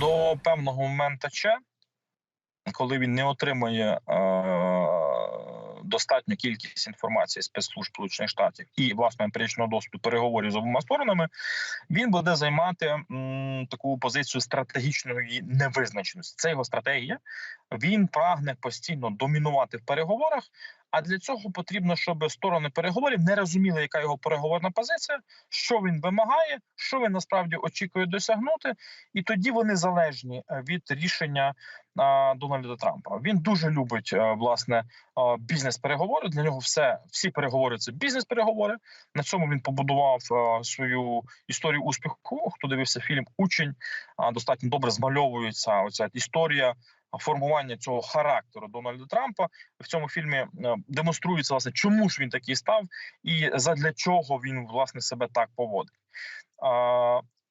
до певного моменту ще, коли він не отримує е, достатню кількість інформації спецслужб Сполучених Штатів і власне емпіричного досвіду переговорів з обома сторонами, він буде займати м, таку позицію стратегічної невизначеності. Це його стратегія. Він прагне постійно домінувати в переговорах. А для цього потрібно, щоб сторони переговорів не розуміли, яка його переговорна позиція, що він вимагає, що він насправді очікує досягнути, і тоді вони залежні е, від рішення Дональда Трампа. Він дуже любить а, власне бізнес-переговори. Для нього все всі переговори це бізнес-переговори. На цьому він побудував а, свою історію успіху. Хто дивився фільм Учень достатньо добре змальовується оця історія формування цього характеру Дональда Трампа в цьому фільмі е, демонструється власне, чому ж він такий став, і задля чого він власне себе так поводить.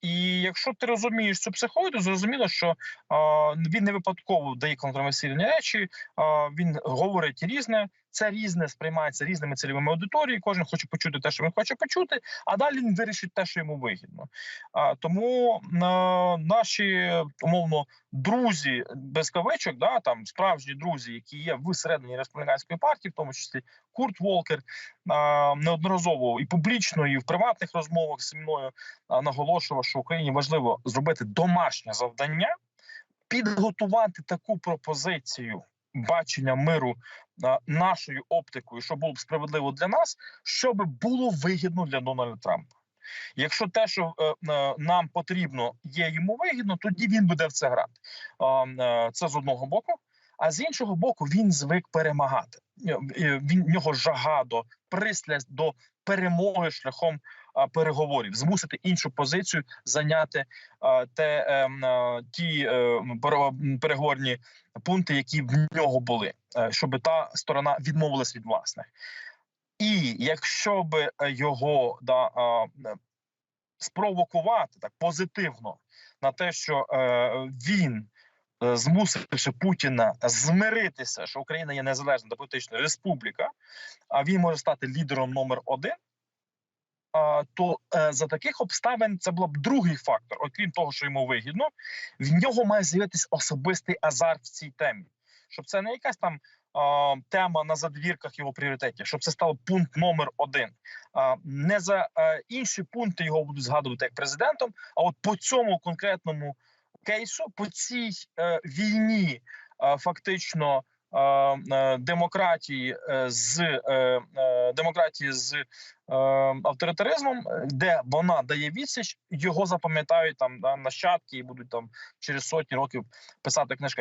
І якщо ти розумієш цю психологію, зрозуміло, що а, він не випадково дає контроверсійні речі, а, він говорить різне. Це різне сприймається різними цільовими аудиторіями. Кожен хоче почути те, що він хоче почути, а далі він вирішить те, що йому вигідно. А тому а, наші умовно друзі без кавичок, да там справжні друзі, які є всередині республіканської партії, в тому числі Курт Волкер, а, неодноразово і публічно, і в приватних розмовах зі мною а, наголошував, що Україні важливо зробити домашнє завдання, підготувати таку пропозицію. Бачення миру нашою оптикою, що було б справедливо для нас, щоб було вигідно для Дональда Трампа. Якщо те, що е, е, нам потрібно, є йому вигідно, тоді він буде в це грати. Е, це з одного боку. А з іншого боку, він звик перемагати. Він в нього жага до пристрасть до перемоги шляхом переговорів, змусити іншу позицію зайняти те ті переговорні пункти, які в нього були, щоб та сторона відмовилась від власних. І якщо би його да спровокувати так позитивно на те, що е, він е, змусивши Путіна змиритися, що Україна є незалежна політична республіка, а він може стати лідером номер один. То е, за таких обставин це був б другий фактор, окрім того, що йому вигідно, в нього має з'явитися особистий азарт в цій темі, щоб це не якась там тема на задвірках його пріоритетів, щоб це стало пункт номер один. Не за інші пункти його будуть згадувати як президентом. А от по цьому конкретному кейсу, по цій е, війні, фактично. Е, демократії е, з демократії з авторитаризмом, де вона дає відсіч, його запам'ятають там да, нащадки і будуть там через сотні років писати книжки.